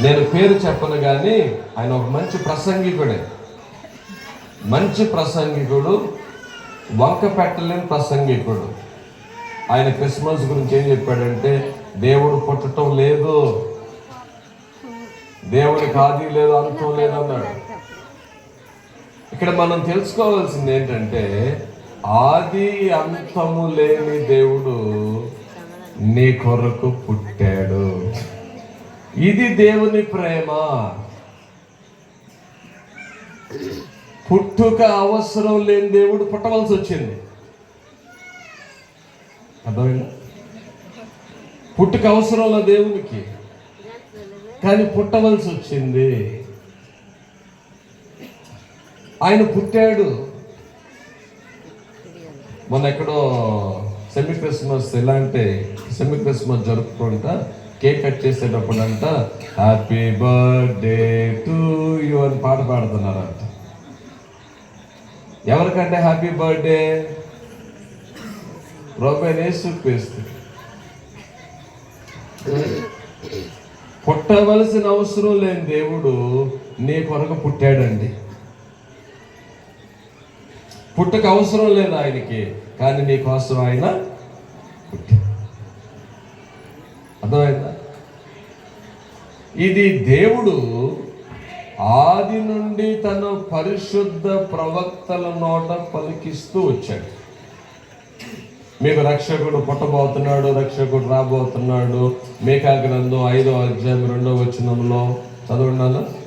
నేను పేరు చెప్పను కానీ ఆయన ఒక మంచి ప్రసంగికుడే. మంచి ప్రసంగికుడు వంక పెట్టలేని ప్రసంగికుడు. ఆయన క్రిస్మస్ గురించి ఏం చెప్పాడంటే దేవుడు పుట్టడం లేదు. దేవుడికి ఆది లేదు అంతం లేదన్నాడు ఇక్కడ మనం తెలుసుకోవాల్సింది ఏంటంటే ఆది అంతము లేని దేవుడు నీ కొరకు పుట్టాడు. ఇది దేవుని ప్రేమ. పుట్టుక అవసరం లేని దేవుడు పుట్టవలసి వచ్చింది. అర్థమైందా? పుట్టుక అవసరం లేదు దేవునికి. కానీ పుట్టవలసి వచ్చింది. ఆయన పుట్టాడు. మన ఎక్కడో సెమీ క్రిస్మస్ ఎలా అంటే సెమీ క్రిస్మస్ జరుపుకుంటా కేక్ కట్ చేసేటప్పుడు అంట హ్యాపీ బర్త్డే టు యూ అని పాట పాడుతున్నారంట. ఎవరికంటే హ్యాపీ బర్త్డే రూపాయి వేసి పుట్టవలసిన అవసరం లేని దేవుడు నీ కొరకు పుట్టాడండి. పుట్టక అవసరం లేదు ఆయనకి కానీ నీ కోసం ఆయన పుట్టాడు అర్థమైందా ఇది దేవుడు ఆది నుండి తన పరిశుద్ధ ప్రవక్తల నోట పలికిస్తూ వచ్చాడు. మీకు రక్షకుడు పుట్టబోతున్నాడు రక్షకుడు రాబోతున్నాడు. మేకా గ్రంథం ఐదో అధ్యాయం రెండో వచనంలో చదవండి